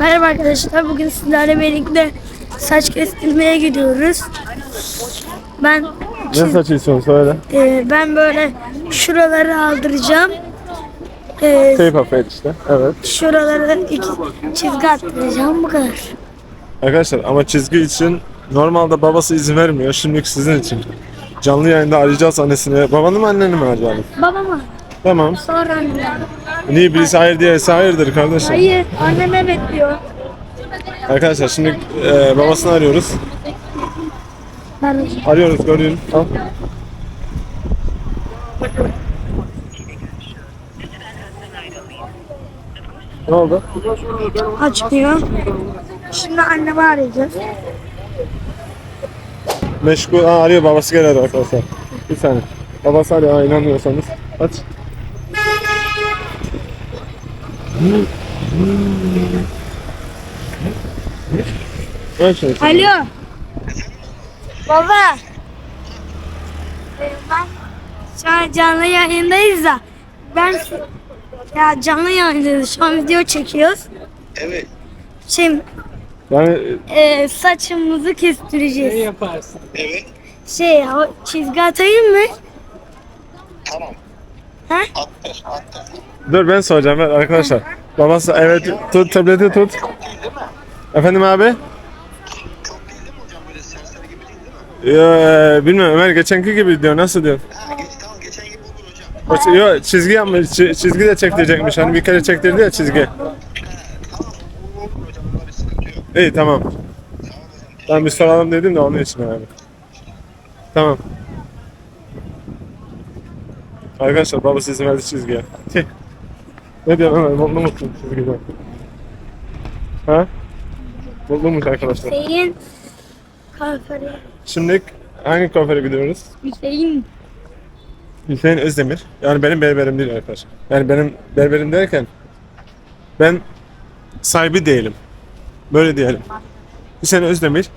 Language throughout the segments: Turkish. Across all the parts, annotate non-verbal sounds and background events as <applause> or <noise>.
Merhaba arkadaşlar. Bugün sizlerle birlikte saç kestirmeye gidiyoruz. Ben Ne saç istiyorsun söyle. e, ben böyle şuraları aldıracağım. E, Tape up et işte. Evet. şuraları iki çizgi attıracağım. Bu kadar. Arkadaşlar ama çizgi için normalde babası izin vermiyor. Şimdilik sizin için. Canlı yayında arayacağız annesini. Babanı mı anneni mi arayalım? Babama. Tamam. Sonra annem. Niye birisi hayır diyese hayırdır kardeşim. Hayır. Annem evet diyor. Arkadaşlar şimdi e, babasını arıyoruz. Ben Arıyoruz gördüğün. Al. Ne oldu? açmıyor. Şimdi annemi arayacağız. Meşgul. Aa, arıyor babası geliyor arkadaşlar. Bir saniye. Babası arıyor ha, inanmıyorsanız. Aç. Ver şunu. Alo. Baba. Ben şu an canlı yayındayız da ben ya canlı yayındayız. Şu an video çekiyoruz. Evet. Şey Yani e, saçımızı kestireceğiz. Evet. Şey o çizgi atayım mı? Tamam. Ha? Attır. Attır. Dur ben soracağım ver arkadaşlar. Babası evet tut tableti tut. Efendim abi? Çok e, bilmiyorum Ömer geçenki gibi diyor nasıl diyor? Tamam geçen gibi olur hocam. Yo, çizgi yapmış çi- çizgi de çektirecekmiş hani bir kere çektirdi ya çizgi. İyi tamam. Ben bir soralım dedim de onun için abi. Tamam. Arkadaşlar babası izin verdi çizgiye. Ne diyorsun Ömer? Mutlu musun çizgiden? Ha? Mutlu musun arkadaşlar? Hüseyin Kafari. Şimdi hangi kuaföre gidiyoruz? Hüseyin. Hüseyin Özdemir. Yani benim berberim değil arkadaşlar. Yani benim berberim derken ben sahibi değilim. Böyle diyelim. Hüseyin Özdemir.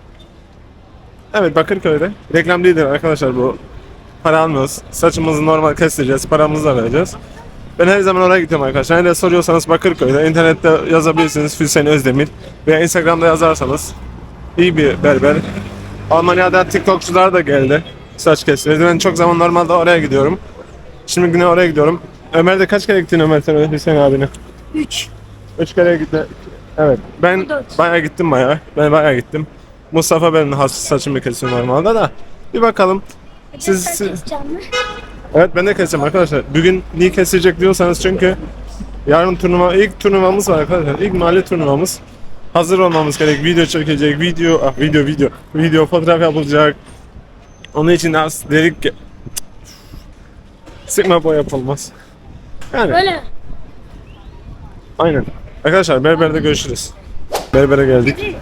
Evet Bakırköy'de. Reklam değildir arkadaşlar bu. Para almıyoruz. Saçımızı normal kestireceğiz. Paramızı da vereceğiz. Ben her zaman oraya gidiyorum arkadaşlar. Nerede soruyorsanız Bakırköy'de. internette yazabilirsiniz Hüseyin Özdemir. Veya Instagram'da yazarsanız iyi bir berber. Almanya'da TikTokçular da geldi. Saç kestiriyor. Ben çok zaman normalde oraya gidiyorum. Şimdi yine oraya gidiyorum. Ömer de kaç kere gittin Ömer sen Hüseyin abine? 3. Üç kere gitti. Evet. Ben Dört. bayağı gittim bayağı. Ben bayağı gittim. Mustafa benim has saçımı kesiyor normalde da. Bir bakalım. Siz, siz- Evet ben de keseceğim arkadaşlar. Bugün niye kesilecek diyorsanız çünkü yarın turnuva, ilk turnuvamız var arkadaşlar. İlk mahalle turnuvamız. Hazır olmamız gerek. Video çekecek, video, ah, video, video, video, fotoğraf yapılacak. Onun için az dedik ki sıkma boy yapılmaz. Yani Böyle. aynen. Arkadaşlar berberde görüşürüz. Berbere geldik.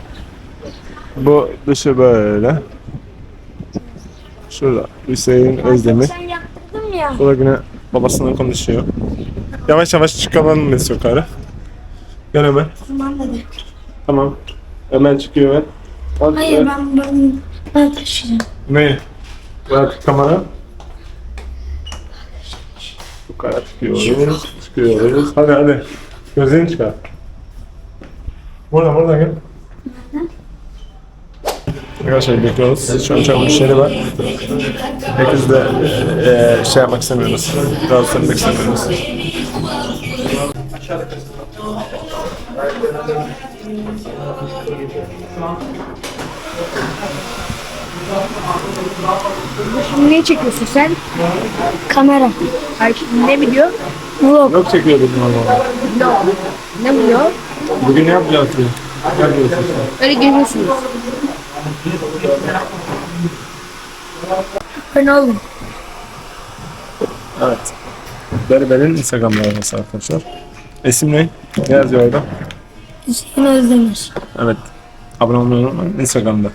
Bu dışı böyle. Şurada Hüseyin Özdemir. Ya. O da yine babasından konuşuyor. Yavaş yavaş çıkalım biz yukarı. Gel Ömer. Tamam dedi. Tamam. Ömer çıkıyor Ömer. Al, Hayır ver. ben ben, ben taşıyacağım. Ne? Bırak kamera. Yukarı çıkıyoruz. Çıkıyoruz. Hadi hadi. Gözlerini çıkar. Burada burada gel. Arkadaşlar bekliyoruz. Şu an çok müşteri var. Herkes de eee, şey yapmak istemiyoruz. Rahatsız etmek istemiyoruz. Ne çekiyorsun sen? Kamera. Ay ne biliyor? Vlog. Yok çekiyorduk normalde. Ne biliyor? Bugün ne yapacağız? Ne yapıyorsun? Öyle görüyorsunuz. Ben oğlum. Evet. Berber'in Instagram sayfası arkadaşlar. İsim ne? Ne yazıyor orada? Hüseyin Özdemir. Evet. Abone olmayı unutmayın. Instagram'da.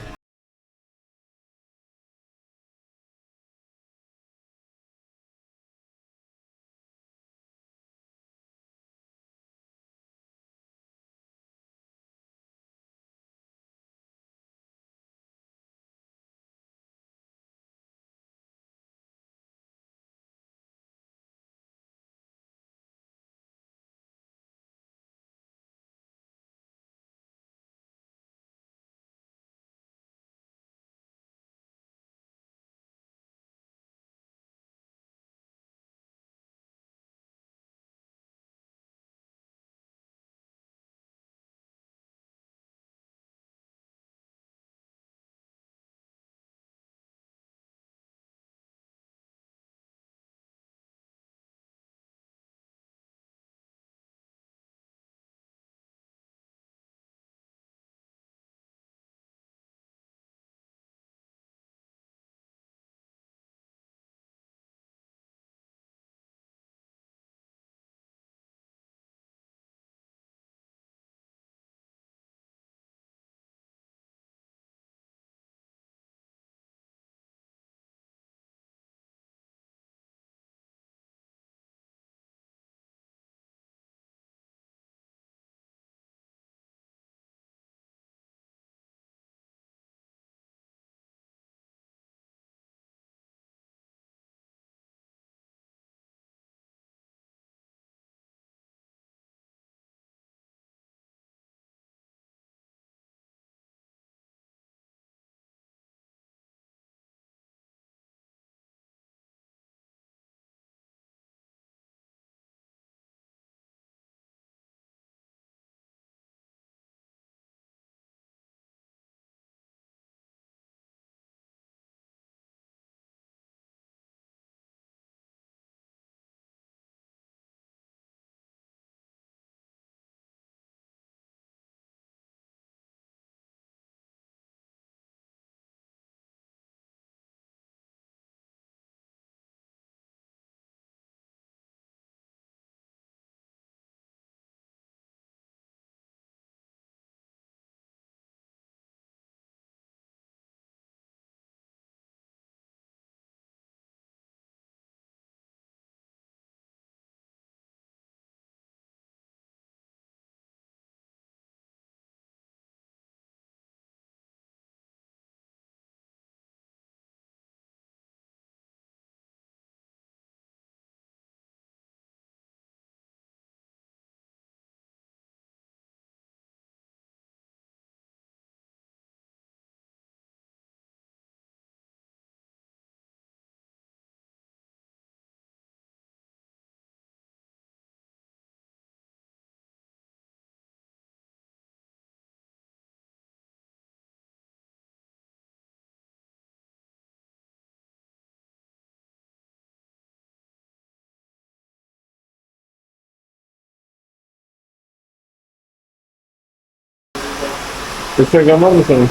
Instagram var mı senin?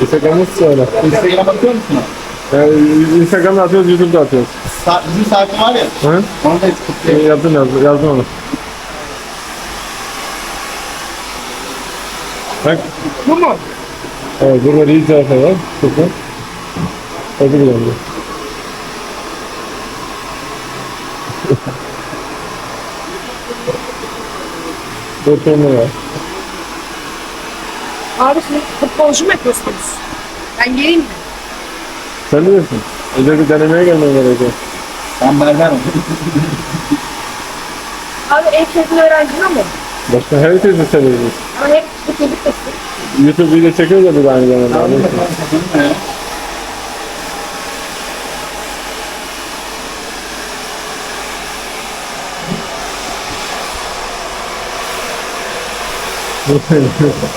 Instagram'ı söyle. Instagram'a bakıyor musun? Yani Instagram'da atıyoruz, YouTube'da atıyoruz. Sa bizim sayfa var ya. Hı? Onu da tıklayın. Ee, yazdım yazdım, yazdım onu. Bak. Bu mu? Evet, burada iyi sayfa var. Çok Hadi anda. Dört tane var. Abi futbolcu mu yapıyorsunuz? Ben geleyim mi? Sen bilirsin. Özel bir denemeye gelmen gerekiyor. Ben berberim. Abi en sevdiğin öğrenci mi? Başka herkesi seviyoruz. Ama hep bu çocuk desin. YouTube video çekiyoruz ya biz aynı zamanda. Neyse.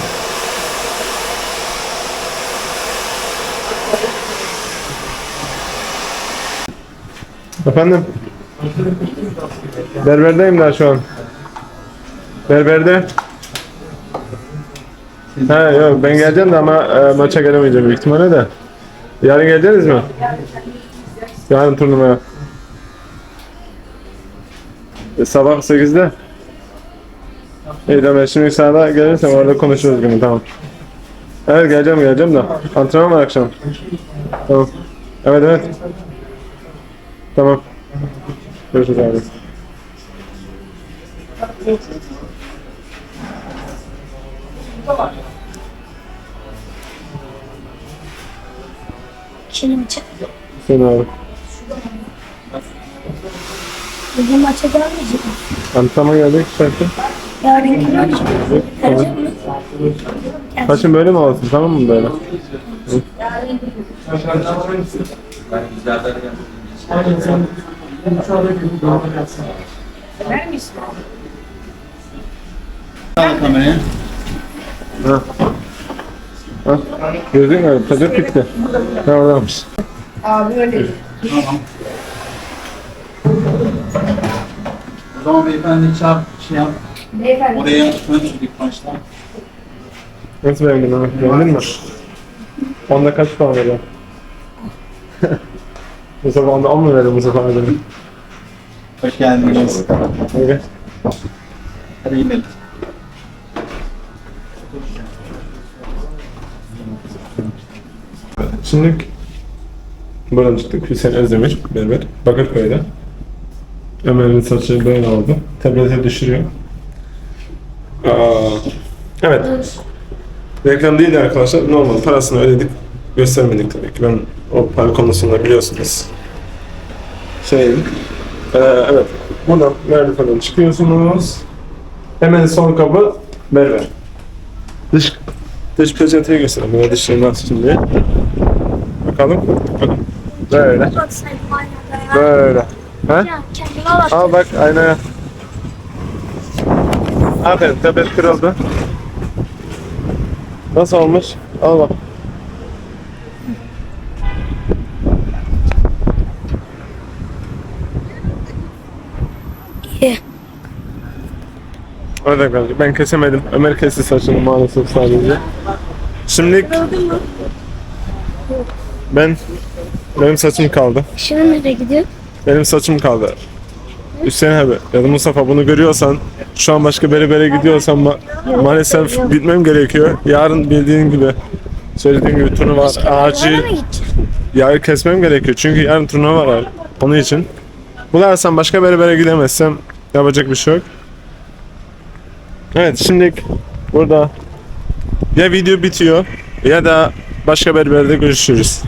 <laughs> Efendim? Berberdeyim daha şu an. Berberde. Ha yok ben geleceğim de ama e, maça gelemeyeceğim büyük ihtimalle de. Yarın geleceksiniz mi? Yarın turnuvaya. E, sabah 8'de. İyi de ben şimdi sahada gelirsem orada konuşuruz günü tamam. Evet geleceğim geleceğim de. Antrenman var akşam. Tamam. Evet evet. Tamam. Görüşürüz abi. Şimdi maça. Sen abi. Bugün maça gelmeyecek mi? Antrenman geldik zaten. Yarınki maç. Gelecek mi? Saçın böyle mi olsun tamam mı böyle? Ver misin? Al kamerayı. Ha. Ha. Gözün öyle tadı bitti. Ne oradaymış. Abi öyle. O zaman beyefendi çarp şey yap. Beyefendi. Oraya ön ilk başta. Nasıl beğendin abi? Beğendin mi? Onda kaç puan veriyor? <laughs> bu sefer onda 10 mu veriyor bu sefer dedim. Hoş geldiniz. Öyle. Hadi gidelim. Şimdi buradan çıktık. Hüseyin Özdemir, berber. Bakırköy'de. Ömer'in saçı böyle oldu. Tablete düşürüyor. Aa, evet. Reklam değil arkadaşlar. Normal parasını ödedik. Göstermedik tabii ki. Ben o para konusunda biliyorsunuz. Şeyim. Ee, evet. Buradan merdivenden çıkıyorsunuz. Hemen son kapı berber. Dış dış peçeteyi göstereyim. Böyle nasıl şimdi. Bakalım. Bakın. Böyle. Böyle. Bak. Al bak aynaya. Aferin tepet kırıldı. Nasıl olmuş? Al bak. Öyle kaldı. Ben kesemedim. Ömer kesti saçını maalesef sadece. Şimdi ben benim saçım kaldı. Şimdi nereye gidiyor? Benim saçım kaldı. Hüseyin abi ya da Mustafa bunu görüyorsan şu an başka berbere gidiyorsan ma- maalesef gitmem gerekiyor. Yarın bildiğin gibi söylediğim gibi turnuva var. Acil yarın kesmem gerekiyor. Çünkü yarın turnuva var. Onun için. Bularsam başka berbere gidemezsem yapacak bir şey yok. Evet şimdi burada ya video bitiyor ya da başka berberde görüşürüz.